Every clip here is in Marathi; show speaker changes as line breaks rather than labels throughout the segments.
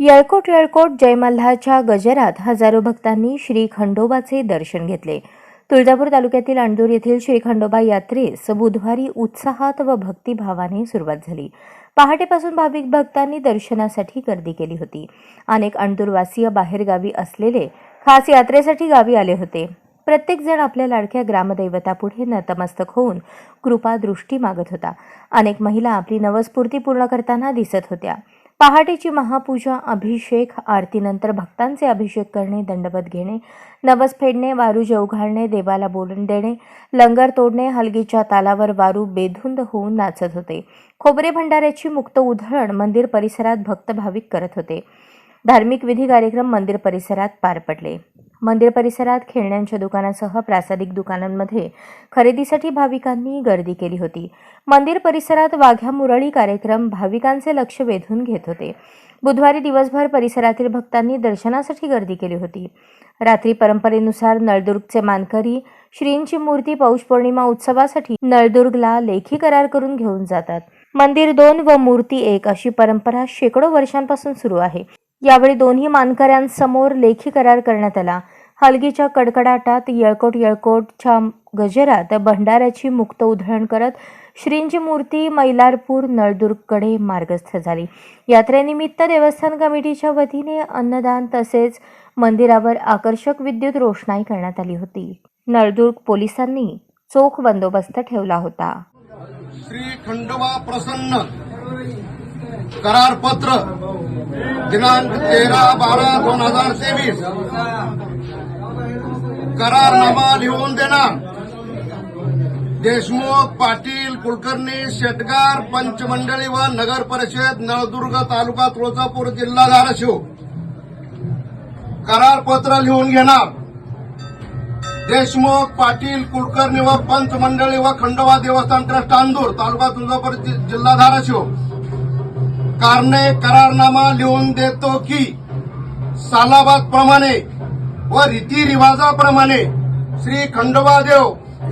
येळकोट येळकोट जयमल्हाच्या गजरात हजारो भक्तांनी श्री खंडोबाचे दर्शन घेतले. तुळजापूर तालुक्यातील अंडूर येथील श्री खंडोबा यात्रेस बुधवारी उत्साहात व भक्तिभावाने सुरुवात झाली. पहाटेपासून भाविक भक्तांनी दर्शनासाठी गर्दी केली होती. अनेक अंडूरवासीय बाहेरगावी असलेले खास यात्रेसाठी गावी आले होते. प्रत्येक जण आपल्या लाडक्या ग्रामदैवतापुढे नतमस्तक होऊन कृपादृष्टी मागत होता. अनेक महिला आपली नवस्फूर्ती पूर्ण करताना दिसत होत्या. पहाटेची महापूजा अभिषेक आरतीनंतर भक्तांचे अभिषेक करणे दंडवत घेणे नवस फेडणे वारू जेव घालणे देवाला बोलून देणे लंगर तोडणे हलगीच्या तालावर वारू बेधुंद होऊन नाचत होते. खोबरे भंडाऱ्याची मुक्त उधळण मंदिर परिसरात भक्त भाविक करत होते. धार्मिक विधी कार्यक्रम मंदिर परिसरात पार पडले. मंदिर परिसरात खेळण्यांच्या दुकानासह प्रासादिक दुकानांमध्ये खरेदीसाठी भाविकांनी गर्दी केली होती. मंदिर परिसरात वाघ्या मुरळी कार्यक्रम भाविकांचे लक्ष वेधून घेत होते. बुधवारी दिवसभर परिसरातील भक्तांनी दर्शनासाठी गर्दी केली होती. रात्री परंपरेनुसार नळदुर्गचे मानकरी श्रींची मूर्ती पौष पौर्णिमा उत्सवासाठी नळदुर्गला लेखी करार करून घेऊन जातात. मंदिर दोन व मूर्ती एक अशी परंपरा शेकडो वर्षांपासून सुरू आहे. यावेळी दोन्ही मानकऱ्यांसमोर लेखी करार करण्यात आला. हलगीच्या कडकडाटात येळकोट येळकोटच्या गजरात भंडाऱ्याची मुक्त उधळण करत श्रींची मूर्ती मैलारपूर नळदुर्गकडे मार्गस्थ झाली. यात्रेनिमित्त देवस्थान कमिटीच्या वतीने अन्नदान तसेच मंदिरावर आकर्षक विद्युत रोषणाई करण्यात आली होती. नळदुर्ग पोलिसांनी चोख बंदोबस्त ठेवला होता.
श्री खंडोबा प्रसन्न करारपत्र दिनांक तेरा बारा दोन हजार तेवीस. करारनामा लिहून देणार. देशमुख पाटील कुलकर्णी शेटगार पंचमंडळी व नगर परिषद नळदुर्ग तालुका तुळजापूर जिल्हा धाराशिव. करारपत्र लिहून घेणार. देशमुख पाटील कुलकर्णी व पंचमंडळी व खंडोबा देवस्थान ट्रस्ट आंदूर तालुका तुळजापूर जिल्हा धाराशिव. कारणे करारनामा लिहून देतो की सालाबाद प्रमाणे व रीतिरिवाजाप्रमाणे श्री खंडोबा देव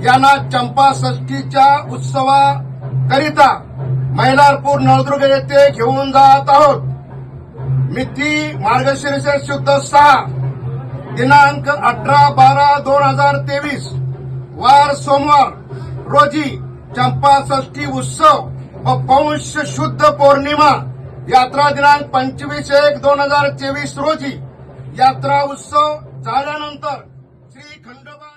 यांना चंपाषष्ठीच्या उत्सवाकरिता मैलारपूर नळदुर्ग येथे घेऊन जात आहोत. मिती मार्गशीर्ष शुद्ध सहा दिनांक अठरा बारा दोन हजार तेवीस वार सोमवार रोजी चंपा षष्ठी उत्सव व पौष शुद्ध पौर्णिमा यात्रा दिनांक पंचवीस एक दोन हजार चोवीस रोजी यात्रा उत्सव झाल्यानंतर श्री खंडोबा